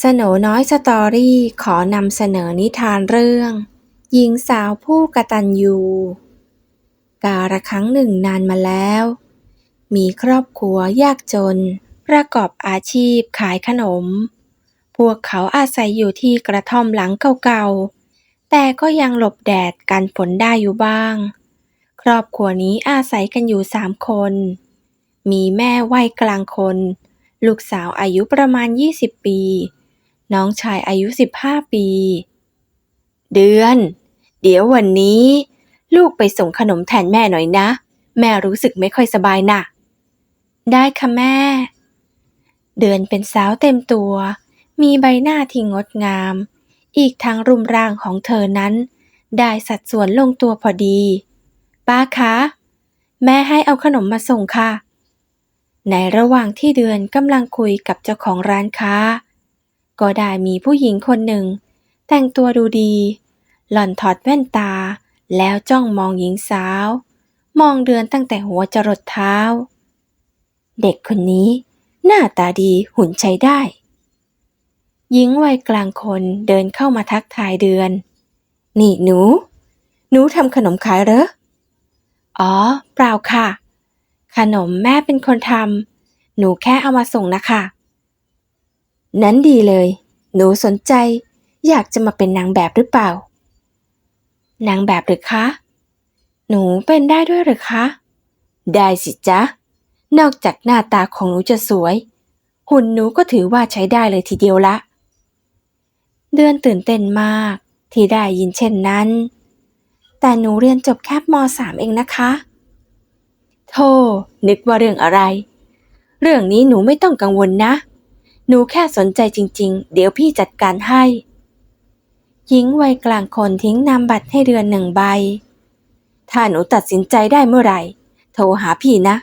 สโหนน้อยสตอรี่ขอนำเสนอนิทานเรื่อง หญิงสาวผู้กตัญญูกาละครั้งหนึ่งนานมาแล้ว มีครอบครัวยากจน ประกอบอาชีพขายขนม พวกเขาอาศัยอยู่ที่กระท่อมหลังเก่าๆ แต่ก็ยังหลบแดดกันฝนได้อยู่บ้าง ครอบครัวนี้อาศัยกันอยู่สามคน มีแม่วัยกลางคน ลูกสาวอายุประมาณ 20 ปี น้องชายอายุ 15 ปี เดือน เดี๋ยววันนี้ ลูกไปส่งขนมแทนแม่หน่อยนะ แม่รู้สึกไม่ค่อยสบายน่ะ ได้ค่ะแม่ เดือนเป็นสาวเต็มตัว มีใบหน้าที่งดงาม อีกทั้งรูปร่างของเธอนั้น ได้สัดส่วนลงตัวพอดี ป้าคะ แม่ให้เอาขนมมาส่งค่ะในระหว่างที่เดือนกำลังคุยกับเจ้าของร้านค้า ก็ได้มีผู้หญิงคนหนึ่ง แต่งตัวดูดี หล่อนถอดแว่นตา แล้วจ้องมองหญิงสาว มองเดือนตั้งแต่หัวจรดเท้า เด็กคนนี้ หน้าตาดีหุ่นใช้ได้ หญิงวัยกลางคนเดินเข้ามาทักทายเดือน นี่หนู หนูทำขนมขายเหรอ อ๋อ เปล่าค่ะ ขนมแม่เป็นคนทำหนูแค่เอามาส่งนะคะ นั้นดีเลย หนูสนใจ อยากจะมาเป็นนางแบบหรือเปล่า นางแบบหรือคะ หนูเป็นได้ด้วยหรือคะ ได้สิจ๊ะ นอกจากหน้าตาของหนูจะสวย หุ่นหนูก็ถือว่าใช้ได้เลยทีเดียวละ เดือนตื่นเต้นมากที่ได้ยินเช่นนั้น แต่หนูเรียนจบแค่ม .3 เองนะคะโธ่นึกว่าเรื่องอะไร เรื่องนี้หนูไม่ต้องกังวลนะ หนูแค่สนใจจริง ๆ เดี๋ยวพี่จัดการให้ หญิงวัยกลางคนทิ้งนามบัตรให้เดือนหนึ่งใบ ถ้าหนูตัดสินใจได้เมื่อไหร่ โทรหาพี่นะ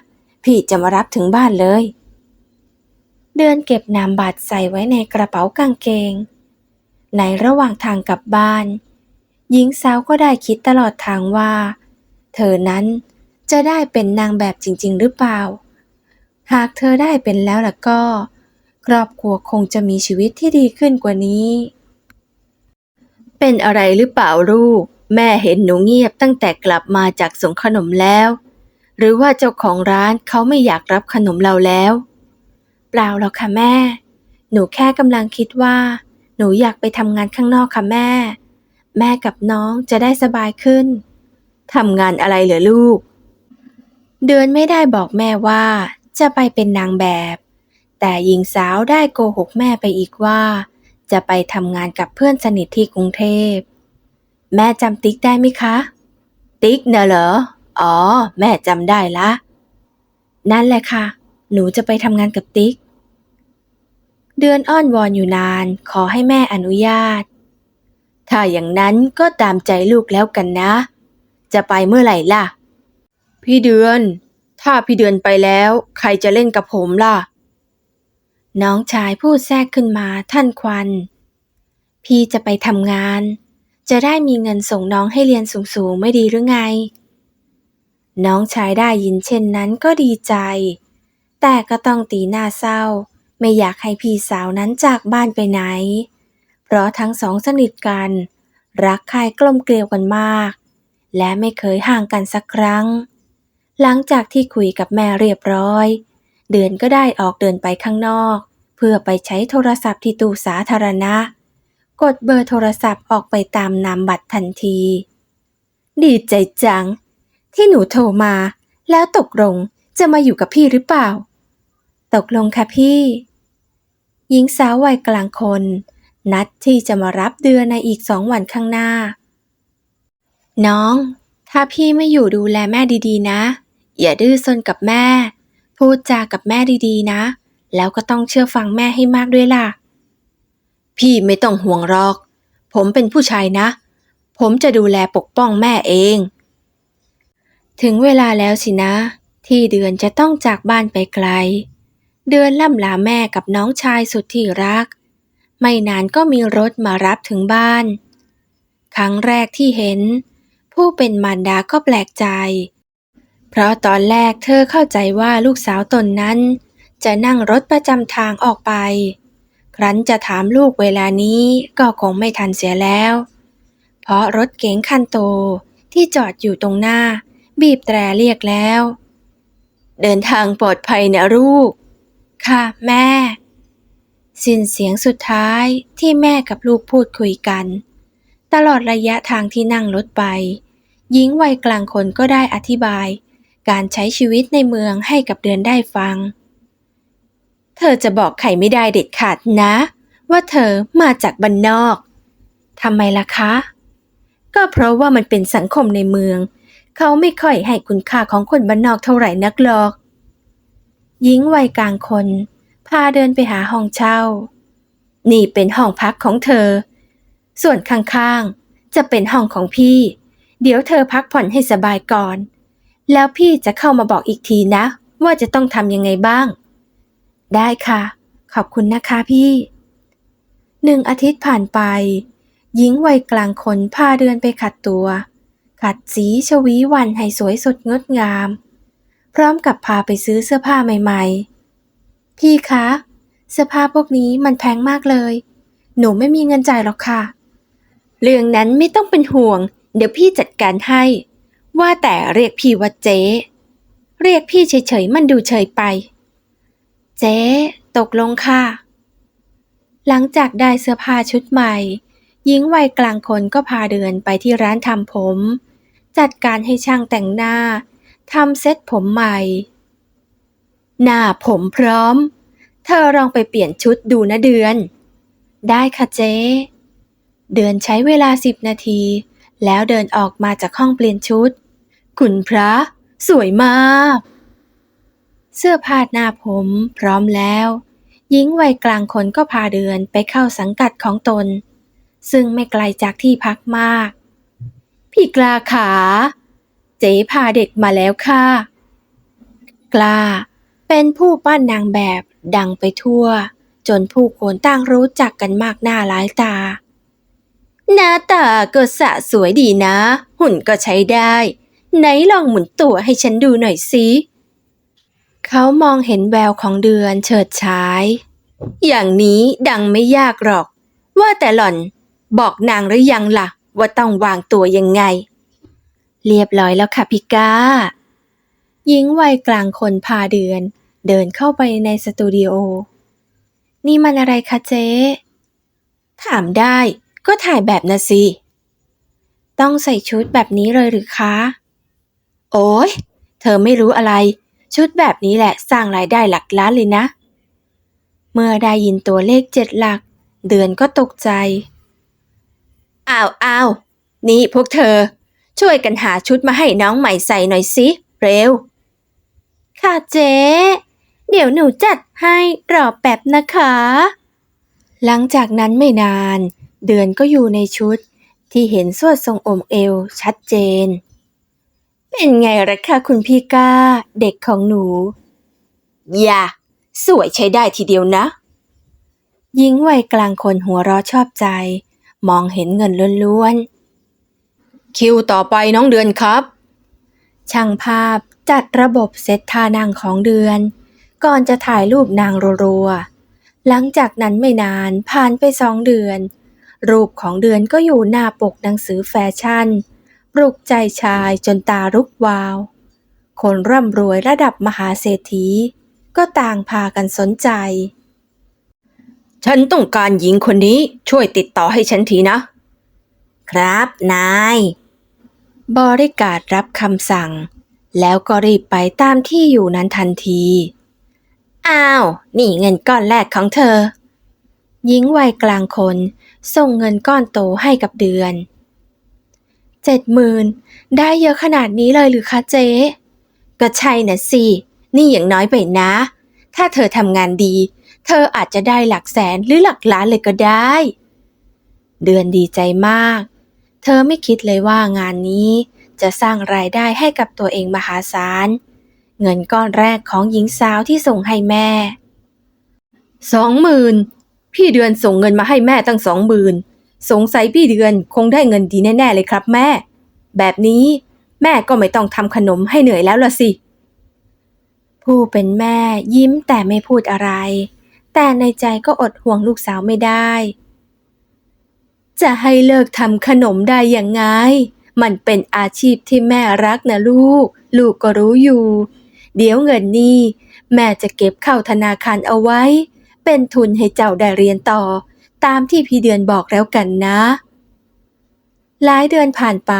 พี่จะมารับถึงบ้านเลย เดือนเก็บนามบัตรใส่ไว้ในกระเป๋ากางเกง ในระหว่างทางกลับบ้าน หญิงสาวก็ได้คิดตลอดทางว่า เธอนั้นจะได้เป็นนางแบบจริง ๆ หรือเปล่า หากเธอได้เป็นแล้วล่ะก็ ครอบครัวคงจะมีชีวิตที่ดีขึ้นกว่านี้ เป็นอะไรหรือเปล่าลูก แม่เห็นหนูเงียบตั้งแต่กลับมาจากส่งขนมแล้ว หรือว่าเจ้าของร้านเขาไม่อยากรับขนมเราแล้ว เปล่าหรอกค่ะแม่ หนูแค่กำลังคิดว่า หนูอยากไปทำงานข้างนอกค่ะแม่ แม่กับน้องจะได้สบายขึ้นทำงานอะไรเหรอลูก เดือนไม่ได้บอกแม่ว่าจะไปเป็นนางแบบ แต่หญิงสาวได้โกหกแม่ไปอีกว่า จะไปทำงานกับเพื่อนสนิทที่กรุงเทพ แม่จำติ๊กได้ไหมคะ ติ๊กเนอะเหรอ อ๋อ แม่จำได้ละ นั่นแหละค่ะ หนูจะไปทำงานกับติ๊ก เดือนอ้อนวอนอยู่นาน ขอให้แม่อนุญาต ถ้าอย่างนั้นก็ตามใจลูกแล้วกันนะ จะไปเมื่อไหร่ล่ะ พี่เดือน ถ้าพี่เดือนไปแล้ว ใครจะเล่นกับผมล่ะ น้องชายพูดแทรกขึ้นมาท่านควัน พี่จะไปทำงาน จะได้มีเงินส่งน้องให้เรียนสูงๆไม่ดีหรือไง น้องชายได้ยินเช่นนั้นก็ดีใจ แต่ก็ต้องตีหน้าเศร้า ไม่อยากให้พี่สาวนั้นจากบ้านไปไหน เพราะทั้งสองสนิทกัน รักใครกลมเกลียวกันมาก และไม่เคยห่างกันสักครั้ง หลังจากที่คุยกับแม่เรียบร้อย เดือนก็ได้ออกเดินไปข้างนอก เพื่อไปใช้โทรศัพท์ที่ตู้สาธารณะ กดเบอร์โทรศัพท์ออกไปตามนามบัตรทันที ดีใจจัง ที่หนูโทรมา แล้วตกลงจะมาอยู่กับพี่หรือเปล่า ตกลงค่ะพี่ หญิงสาววัยกลางคน นัดที่จะมารับเดือนในอีกสองวันข้างหน้า น้อง ถ้าพี่ไม่อยู่ดูแลแม่ดีๆนะ อย่าดื้อซนกับแม่ พูดจากับแม่ดีๆ นะ แล้วก็ต้องเชื่อฟังแม่ให้มากด้วยล่ะ พี่ไม่ต้องห่วงหรอก ผมเป็นผู้ชายนะ ผมจะดูแลปกป้องแม่เอง ถึงเวลาแล้วสินะ ที่เดือนจะต้องจากบ้านไปไกล เดือนล่ำลาแม่กับน้องชายสุดที่รัก ไม่นานก็มีรถมารับถึงบ้าน ครั้งแรกที่เห็น ผู้เป็นมารดาก็แปลกใจ เพราะตอนแรกเธอเข้าใจว่าลูกสาวตนนั้น จะนั่งรถประจำทางออกไป ครั้นจะถามลูกเวลานี้ก็คงไม่ทันเสียแล้ว เพราะรถเก๋งคันโตที่จอดอยู่ตรงหน้า บีบแตรเรียกแล้ว เดินทางปลอดภัยนะลูก ค่ะแม่ สิ้นเสียงสุดท้ายที่แม่กับลูกพูดคุยกัน ตลอดระยะทางที่นั่งรถไปหญิงวัยกลางคนก็ได้อธิบาย การใช้ชีวิตในเมืองให้กับเดือนได้ฟัง เธอจะบอกใครไม่ได้เด็ดขาดนะ ว่าเธอมาจากบ้านนอกทำไมล่ะคะ ก็เพราะว่ามันเป็นสังคมในเมือง เขาไม่ค่อยให้คุณค่าของคนบ้านนอกเท่าไหร่นักหรอก หญิงวัยกลางคน พาเดินไปหาห้องเช่า นี่เป็นห้องพักของเธอ ส่วนข้างๆ จะเป็นห้องของพี่ เดี๋ยวเธอพักผ่อนให้สบายก่อน แล้วพี่จะเข้ามาบอกอีกทีนะ ว่าจะต้องทำยังไงบ้าง ได้ค่ะ ขอบคุณนะคะพี่ หนึ่งอาทิตย์ผ่านไป หญิงวัยกลางคนพาเดินไปขัดตัว ขัดสีชวีวันให้สวยสดงดงาม พร้อมกับพาไปซื้อเสื้อผ้าใหม่ๆ พี่คะ เสื้อผ้าพวกนี้มันแพงมากเลย หนูไม่มีเงินจ่ายหรอกค่ะ เรื่องนั้นไม่ต้องเป็นห่วง เดี๋ยวพี่จัดการให้ ว่าแต่เรียกพี่ว่าเจ๊ เรียกพี่เฉยๆมันดูเฉยไป เจ๊ ตกลงค่ะ หลังจากได้เสื้อผ้าชุดใหม่ หญิงวัยกลางคนก็พาเดินไปที่ร้านทำผม จัดการให้ช่างแต่งหน้าทำเซ็ตผมใหม่ หน้าผมพร้อม เธอลองไปเปลี่ยนชุดดูนะเดือน ได้ค่ะเจ๊เดือนใช้เวลาสิบนาที แล้วเดินออกมาจากห้องเปลี่ยนชุด คุณพระ สวยมาก เสื้อผ้าหน้าผมพร้อมแล้ว หญิงวัยกลางคนก็พาเดือนไปเข้าสังกัดของตน ซึ่งไม่ไกลจากที่พักมาก พี่กล้าขา เจ๊พาเด็กมาแล้วค่ะ กล้าเป็นผู้ปั้นนางแบบดังไปทั่ว จนผู้คนต่างรู้จักกันมากหน้าหลายตา หน้าตาก็สะสวยดีนะ หุ่นก็ใช้ได้ ไหนลองหมุนตัวให้ฉันดูหน่อยสิเขามองเห็นแววของเดือนเฉิดฉาย อย่างนี้ดังไม่ยากหรอก ว่าแต่หล่อนบอกนางหรือยังล่ะ ว่าต้องวางตัวยังไง เรียบร้อยแล้วค่ะพี่ก้า หญิงวัยกลางคนพาเดือน เดินเข้าไปในสตูดิโอ นี่มันอะไรคะเจ๊ ถามได้ก็ถ่ายแบบนะสิ ต้องใส่ชุดแบบนี้เลยหรือคะ โอ้ยเธอไม่รู้อะไร ชุดแบบนี้แหละสร้างรายได้หลักล้านเลยนะ เมื่อได้ยินตัวเลขเจ็ดหลัก เดือนก็ตกใจ อ้าวอ้าวนี่พวกเธอ ช่วยกันหาชุดมาให้น้องใหม่ใส่หน่อยสิ เร็ว ค่ะเจ๊เดี๋ยวหนูจัดให้รอแป๊บนะคะ หลังจากนั้นไม่นาน เดือนก็อยู่ในชุดที่เห็นสวดทรงอมเอวชัดเจน เป็นไงล่ะคะคุณพี่ก้า เด็กของหนู อย่า สวยใช้ได้ทีเดียวนะ หญิงวัยกลางคนหัวเราะชอบใจ มองเห็นเงินล้วนๆ คิวต่อไปน้องเดือนครับ ช่างภาพจัดระบบเซตท่านางของเดือน ก่อนจะถ่ายรูปนางรัวๆ หลังจากนั้นไม่นานผ่านไปสองเดือน รูปของเดือนก็อยู่หน้าปกหนังสือแฟชั่น ปลุกใจชายจนตารุกวาว คนร่ำรวยระดับมหาเศรษฐี ก็ต่างพากันสนใจ ฉันต้องการหญิงคนนี้ช่วยติดต่อให้ฉันทีนะ ครับนาย บริการรับคำสั่ง แล้วก็รีบไปตามที่อยู่นั้นทันที อ้าว นี่เงินก้อนแรกของเธอ หญิงวัยกลางคนส่งเงินก้อนโตให้กับเดือน เจ็ดหมื่นได้เยอะขนาดนี้เลยหรือคะเจ๊ก็ใช่นะสิ นี่อย่างน้อยไปนะ ถ้าเธอทำงานดี เธออาจจะได้หลักแสนหรือหลักล้านเลยก็ได้ เดือนดีใจมาก เธอไม่คิดเลยว่างานนี้จะสร้างรายได้ให้กับตัวเองมหาศาล เงินก้อนแรกของหญิงสาวที่ส่งให้แม่ สองหมื่นพี่เดือนส่งเงินมาให้แม่ตั้งสองหมื่น สงสัยพี่เดือนคงได้เงินดีแน่ ๆ เลยครับแม่ แบบนี้แม่ก็ไม่ต้องทำขนมให้เหนื่อยแล้วละสิ ผู้เป็นแม่ยิ้มแต่ไม่พูดอะไร แต่ในใจก็อดห่วงลูกสาวไม่ได้ จะให้เลิกทำขนมได้ยังไง มันเป็นอาชีพที่แม่รักนะลูก ลูกก็รู้อยู่ เดี๋ยวเงินนี่แม่จะเก็บเข้าธนาคารเอาไว้ เป็นทุนให้เจ้าได้เรียนต่อ ตามที่พี่เดือนบอกแล้วกันนะ หลายเดือนผ่านไป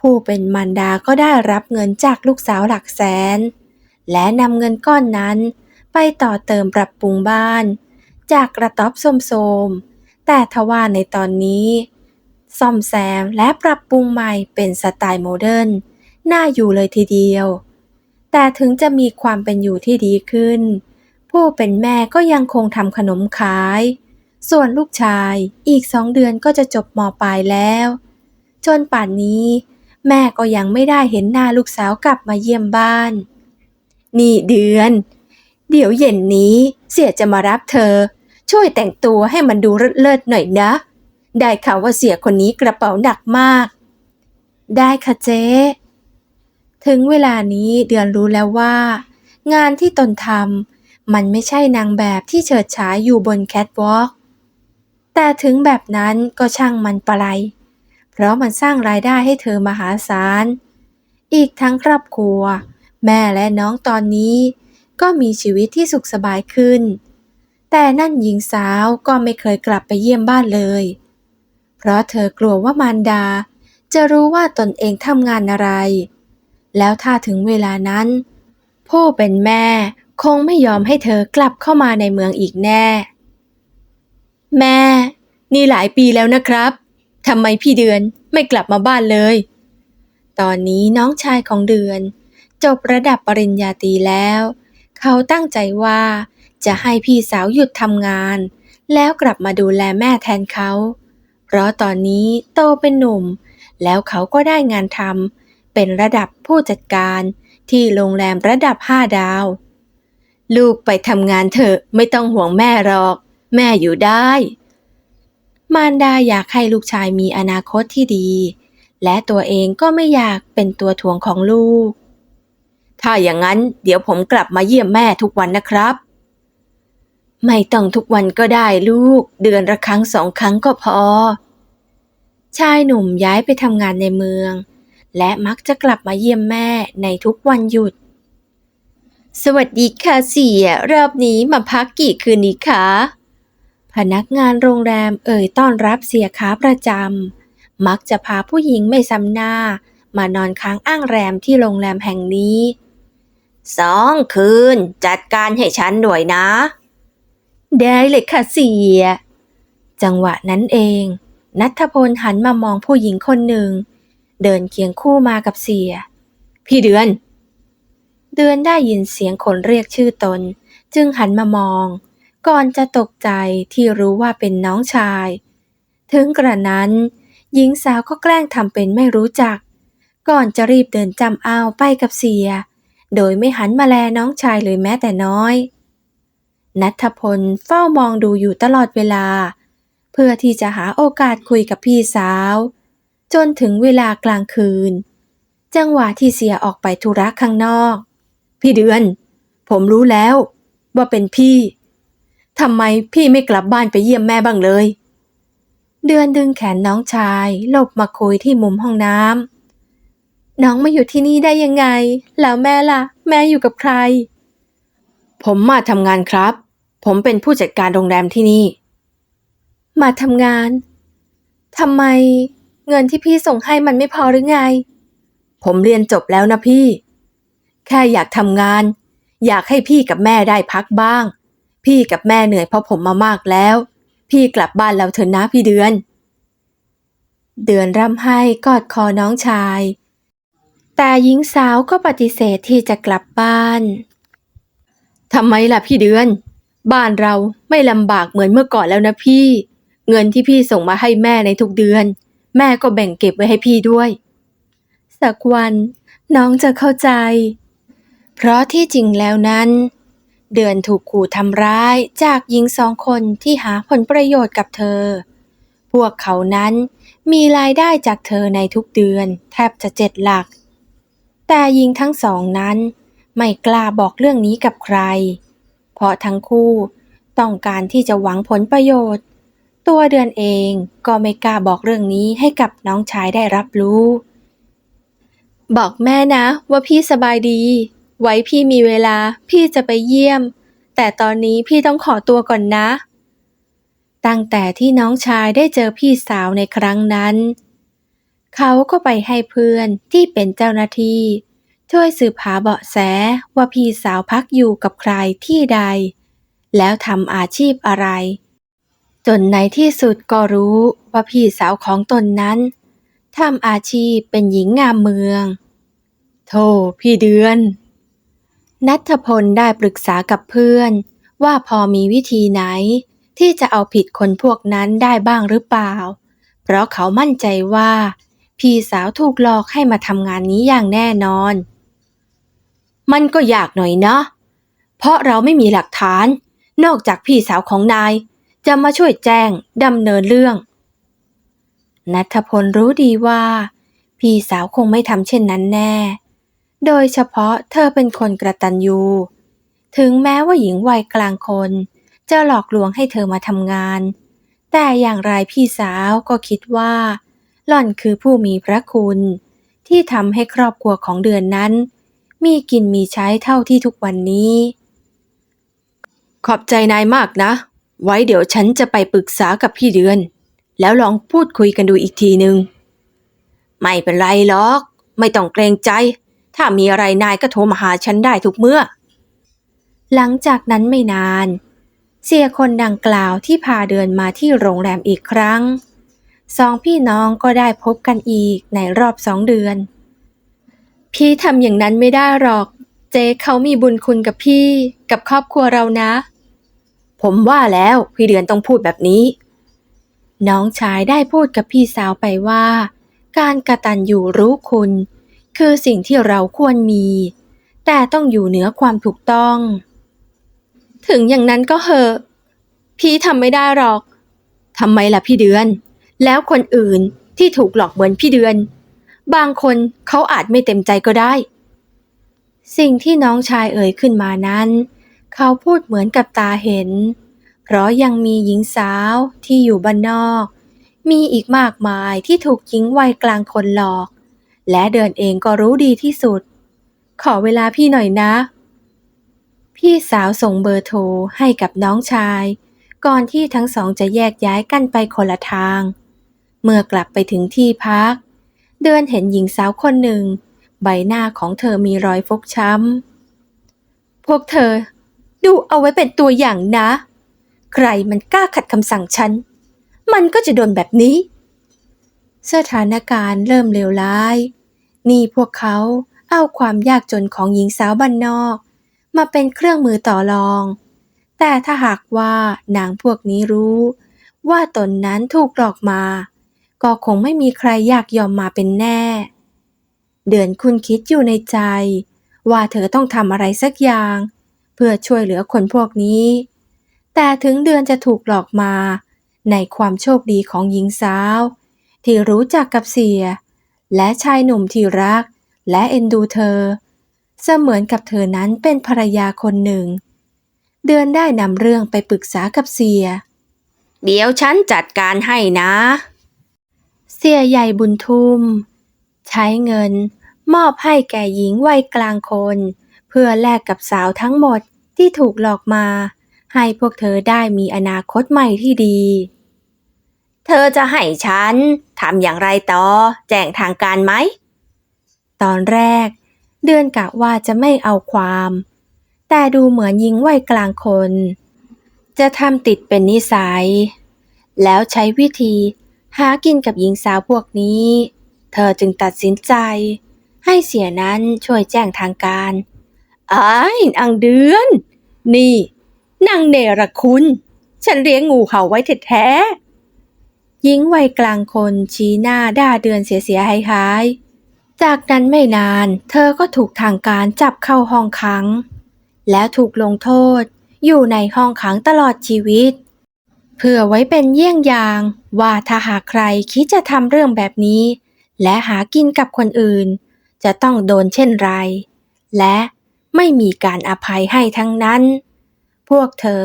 ผู้เป็นมารดาก็ได้รับเงินจากลูกสาวหลักแสน และนำเงินก้อนนั้นไปต่อเติมปรับปรุงบ้าน จากกระต๊อบโสมๆแต่ทว่าในตอนนี้ ซ่อมแซมและปรับปรุงใหม่เป็นสไตล์โมเดิร์นน่าอยู่เลยทีเดียว แต่ถึงจะมีความเป็นอยู่ที่ดีขึ้น ผู้เป็นแม่ก็ยังคงทำขนมขาย ส่วนลูกชายอีกสองเดือนก็จะจบมปลายแล้ว จนป่านนี้ แม่ก็ยังไม่ได้เห็นหน้าลูกสาวกลับมาเยี่ยมบ้าน นี่เดือน เดี๋ยวเย็นนี้เสียจะมารับเธอ ช่วยแต่งตัวให้มันดูเลิศๆหน่อยนะ ได้ข่าวว่าเสียคนนี้กระเป๋าหนักมาก ได้ค่ะเจ๊ถึงเวลานี้เดือนรู้แล้วว่า งานที่ตนทำมันไม่ใช่นางแบบที่เฉิดฉายอยู่บนแคทวอล์ก แต่ถึงแบบนั้นก็ช่างมันปะไร เพราะมันสร้างรายได้ให้เธอมหาศาล อีกทั้งครอบครัว แม่และน้องตอนนี้ ก็มีชีวิตที่สุขสบายขึ้น แต่นั่นหญิงสาวก็ไม่เคยกลับไปเยี่ยมบ้านเลย เพราะเธอกลัวว่ามารดา จะรู้ว่าตนเองทำงานอะไร แล้วถ้าถึงเวลานั้น ผู้เป็นแม่คงไม่ยอมให้เธอกลับเข้ามาในเมืองอีกแน่ แม่ นี่หลายปีแล้วนะครับทำไมพี่เดือนไม่กลับมาบ้านเลย ตอนนี้น้องชายของเดือน จบระดับปริญญาตรีแล้ว เขาตั้งใจว่าจะให้พี่สาวหยุดทำงาน แล้วกลับมาดูแลแม่แทนเขา เพราะตอนนี้โตเป็นหนุ่ม แล้วเขาก็ได้งานทำเป็นระดับผู้จัดการที่โรงแรมระดับห้าดาว ลูกไปทำงานเถอะไม่ต้องห่วงแม่หรอก แม่อยู่ได้ มารดาอยากให้ลูกชายมีอนาคตที่ดี และตัวเองก็ไม่อยากเป็นตัวถ่วงของลูก ถ้าอย่างนั้นเดี๋ยวผมกลับมาเยี่ยมแม่ทุกวันนะครับ ไม่ต้องทุกวันก็ได้ลูก เดือนละครั้งสองครั้งก็พอ ชายหนุ่มย้ายไปทำงานในเมือง และมักจะกลับมาเยี่ยมแม่ในทุกวันหยุดสวัสดีค่ะเสียรอบนี้มาพักกี่คืนนี้คะ พนักงานโรงแรมเอ่ยต้อนรับเสียขาประจำ มักจะพาผู้หญิงไม่ซ้ำหน้า มานอนค้างอ้างแรมที่โรงแรมแห่งนี้สองคืนจัดการให้ฉันด้วยนะ ได้เลยค่ะเสีย จังหวะนั้นเอง นัทพลหันมามองผู้หญิงคนหนึ่ง เดินเคียงคู่มากับเสีย พี่เดือน เดือนได้ยินเสียงคนเรียกชื่อตน จึงหันมามอง ก่อนจะตกใจที่รู้ว่าเป็นน้องชาย ถึงกระนั้น หญิงสาวก็แกล้งทำเป็นไม่รู้จัก ก่อนจะรีบเดินจำอ้าวไปกับเสีย โดยไม่หันมาแลน้องชายเลยแม้แต่น้อย นัทพลเฝ้ามองดูอยู่ตลอดเวลา เพื่อที่จะหาโอกาสคุยกับพี่สาว จนถึงเวลากลางคืน จังหวะที่เสียออกไปธุระข้างนอก พี่เดือน ผมรู้แล้ว ว่าเป็นพี่ ทำไมพี่ไม่กลับบ้านไปเยี่ยมแม่บ้างเลย เดือนดึงแขนน้องชายหลบมาคุยที่มุมห้องน้ำน้องมาอยู่ที่นี่ได้ยังไง แล้วแม่ล่ะ แม่อยู่กับใคร ผมมาทำงานครับ ผมเป็นผู้จัดการโรงแรมที่นี่ มาทำงานทำไม เงินที่พี่ส่งให้มันไม่พอหรือไง ผมเรียนจบแล้วนะพี่ แค่อยากทำงาน อยากให้พี่กับแม่ได้พักบ้าง พี่กับแม่เหนื่อยเพราะผมมามากแล้ว พี่กลับบ้านแล้วเถอะนะพี่เดือน เดือนร่ำไห้กอดคอน้องชาย แต่หญิงสาวก็ปฏิเสธที่จะกลับบ้านทำไมล่ะพี่เดือน บ้านเราไม่ลำบากเหมือนเมื่อก่อนแล้วนะพี่ เงินที่พี่ส่งมาให้แม่ในทุกเดือน แม่ก็แบ่งเก็บไว้ให้พี่ด้วย สักวันน้องจะเข้าใจ เพราะที่จริงแล้วนั้น เดือนถูกขู่ทำร้ายจากหญิงสองคนที่หาผลประโยชน์กับเธอ พวกเขานั้นมีรายได้จากเธอในทุกเดือนแทบจะเจ็ดหลัก แต่หญิงทั้งสองนั้น ไม่กล้าบอกเรื่องนี้กับใคร เพราะทั้งคู่ต้องการที่จะหวังผลประโยชน์ ตัวเดือนเองก็ไม่กล้าบอกเรื่องนี้ให้กับน้องชายได้รับรู้ บอกแม่นะว่าพี่สบายดี ไว้พี่มีเวลาพี่จะไปเยี่ยม แต่ตอนนี้พี่ต้องขอตัวก่อนนะ ตั้งแต่ที่น้องชายได้เจอพี่สาวในครั้งนั้น เขาก็ไปให้เพื่อนที่เป็นเจ้าหน้าที่ ช่วยสืบหาเบาะแสว่าพี่สาวพักอยู่กับใครที่ใด แล้วทำอาชีพอะไร จนในที่สุดก็รู้ว่าพี่สาวของตนนั้นทำอาชีพเป็นหญิงงามเมือง โธ่พี่เดือน นัทพลได้ปรึกษากับเพื่อน ว่าพอมีวิธีไหน ที่จะเอาผิดคนพวกนั้นได้บ้างหรือเปล่า เพราะเขามั่นใจว่า พี่สาวถูกหลอกให้มาทำงานนี้อย่างแน่นอน มันก็ยากหน่อยนะ เพราะเราไม่มีหลักฐาน นอกจากพี่สาวของนาย จะมาช่วยแจ้งดำเนินเรื่องนัทพลรู้ดีว่า พี่สาวคงไม่ทำเช่นนั้นแน่ โดยเฉพาะเธอเป็นคนกระตันยู ถึงแม้ว่าหญิงวัยกลางคนจะหลอกลวงให้เธอมาทำงาน แต่อย่างไรพี่สาวก็คิดว่า หล่อนคือผู้มีพระคุณ ที่ทำให้ครอบครัวของเดือนนั้น มีกินมีใช้เท่าที่ทุกวันนี้ ขอบใจนายมากนะ ไว้เดี๋ยวฉันจะไปปรึกษากับพี่เดือน แล้วลองพูดคุยกันดูอีกทีหนึ่งไม่เป็นไรหรอก ไม่ต้องเกรงใจ ถ้ามีอะไรนายก็โทรมาหาฉันได้ทุกเมื่อ หลังจากนั้นไม่นาน เสียคนดังกล่าวที่พาเดินมาที่โรงแรมอีกครั้ง สองพี่น้องก็ได้พบกันอีกในรอบสองเดือน พี่ทำอย่างนั้นไม่ได้หรอก เจ๊เขามีบุญคุณกับพี่กับครอบครัวเรานะ ผมว่าแล้วพี่เดือนต้องพูดแบบนี้ น้องชายได้พูดกับพี่สาวไปว่า การกระตันอยู่รู้คุณ คือสิ่งที่เราควรมี แต่ต้องอยู่เหนือความถูกต้อง ถึงอย่างนั้นก็เหอะ พี่ทำไม่ได้หรอกทำไมล่ะพี่เดือน แล้วคนอื่นที่ถูกหลอกเหมือนพี่เดือน บางคนเขาอาจไม่เต็มใจก็ได้ สิ่งที่น้องชายเอ่ยขึ้นมานั้น เขาพูดเหมือนกับตาเห็น เพราะยังมีหญิงสาวที่อยู่บ้านนอก มีอีกมากมายที่ถูกหญิงวัยกลางคนหลอก และเดินเองก็รู้ดีที่สุด ขอเวลาพี่หน่อยนะ พี่สาวส่งเบอร์โทรให้กับน้องชาย ก่อนที่ทั้งสองจะแยกย้ายกันไปคนละทาง เมื่อกลับไปถึงที่พัก เดินเห็นหญิงสาวคนหนึ่ง ใบหน้าของเธอมีรอยฟกช้ำ พวกเธอ ดูเอาไว้เป็นตัวอย่างนะ ใครมันกล้าขัดคำสั่งฉัน มันก็จะโดนแบบนี้สถานการณ์เริ่มเลวร้าย นี่พวกเขาเอาความยากจนของหญิงสาวบ้านนอก มาเป็นเครื่องมือต่อรอง แต่ถ้าหากว่านางพวกนี้รู้ ว่าตนนั้นถูกหลอกมา ก็คงไม่มีใครอยากยอมมาเป็นแน่ เดือนคุณคิดอยู่ในใจ ว่าเธอต้องทำอะไรสักอย่าง เพื่อช่วยเหลือคนพวกนี้ แต่ถึงเดือนจะถูกหลอกมา ในความโชคดีของหญิงสาว ที่รู้จักกับเสีย และชายหนุ่มที่รัก และเอ็นดูเธอ เสมือนกับเธอนั้นเป็นภรรยาคนหนึ่ง เดือนได้นำเรื่องไปปรึกษากับเสีย เดี๋ยวฉันจัดการให้นะ เสียใหญ่บุญทุ่ม ใช้เงิน มอบให้แก่หญิงวัยกลางคน เพื่อแลกกับสาวทั้งหมดที่ถูกหลอกมา ให้พวกเธอได้มีอนาคตใหม่ที่ดี เธอจะให้ฉัน ทำอย่างไรต่อ แจ้งทางการไหม ตอนแรก เดือนกะว่าจะไม่เอาความ แต่ดูเหมือนหญิงวัยกลางคน จะทำติดเป็นนิสัย แล้วใช้วิธีหากินกับหญิงสาวพวกนี้ เธอจึงตัดสินใจ ให้เสียนั้นช่วยแจ้งทางการอ้ายนางเดือน นี่นางเนรคุณ ฉันเลี้ยงงูเห่าไว้แท้ๆ หญิงวัยกลางคนชี้หน้าด่าเดือนเสียๆหายๆ จากนั้นไม่นานเธอก็ถูกทางการจับเข้าห้องขัง แล้วถูกลงโทษอยู่ในห้องขังตลอดชีวิต เพื่อไว้เป็นเยี่ยงอย่าง ว่าถ้าหากใครคิดจะทำเรื่องแบบนี้ และหากินกับคนอื่น จะต้องโดนเช่นไร และไม่มีการอภัยให้ทั้งนั้น พวกเธอ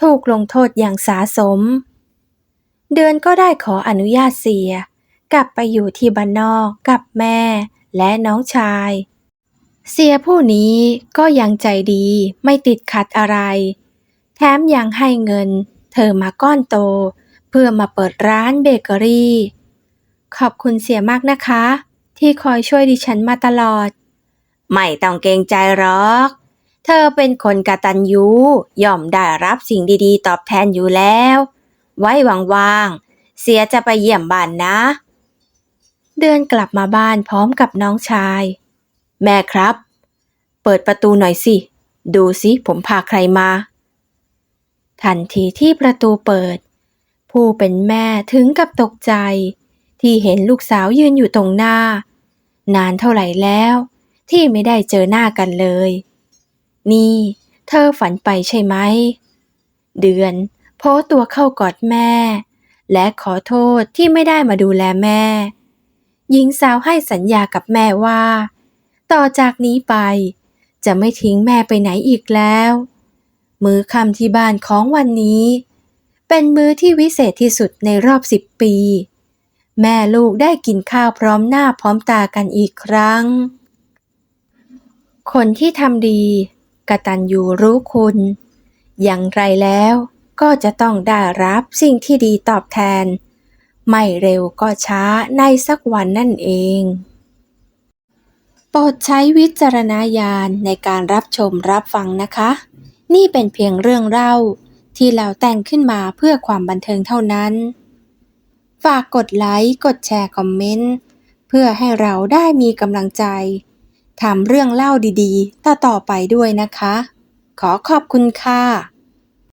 ถูกลงโทษอย่างสาสม เดือนก็ได้ขออนุญาตเสีย กลับไปอยู่ที่บ้านนอกกับแม่และน้องชาย เสียผู้นี้ก็ยังใจดีไม่ติดขัดอะไร แถมยังให้เงิน เธอมาก้อนโต เพื่อมาเปิดร้านเบเกอรี่ ขอบคุณเสียมากนะคะ ที่คอยช่วยดิฉันมาตลอด ไม่ต้องเกรงใจหรอก เธอเป็นคนกตัญญูย่อมได้รับสิ่งดีๆ ตอบแทนอยู่แล้ว ไว้ว่างๆ เสียจะไปเยี่ยมบ้านนะ เดือนกลับมาบ้านพร้อมกับน้องชาย แม่ครับ เปิดประตูหน่อยสิ ดูสิผมพาใครมา ทันทีที่ประตูเปิด ผู้เป็นแม่ถึงกับตกใจ ที่เห็นลูกสาวยืนอยู่ตรงหน้า นานเท่าไหร่แล้ว ที่ไม่ได้เจอหน้ากันเลย นี่ เธอฝันไปใช่ไหมเดือน พสต์ตัวเข้ากอดแม่ และขอโทษที่ไม่ได้มาดูแลแม่ หญิงสาวให้สัญญากับแม่ว่า ต่อจากนี้ไป จะไม่ทิ้งแม่ไปไหนอีกแล้ว มื้อค่ำที่บ้านของวันนี้ เป็นมื้อที่วิเศษที่สุดในรอบสิบปี แม่ลูกได้กินข้าวพร้อมหน้าพร้อมตากันอีกครั้ง คนที่ทำดีกตัญญูรู้คุณ อย่างไรแล้ว ก็จะต้องได้รับสิ่งที่ดีตอบแทน ไม่เร็วก็ช้าในสักวันนั่นเอง โปรดใช้วิจารณญาณในการรับชมรับฟังนะคะ นี่เป็นเพียงเรื่องเล่าที่เราแต่งขึ้นมาเพื่อความบันเทิงเท่านั้น ฝากกดไลค์ กดแชร์คอมเมนต์ เพื่อให้เราได้มีกำลังใจทำเรื่องเล่าดีๆ ต่อๆไปด้วยนะคะ ขอขอบคุณค่ะ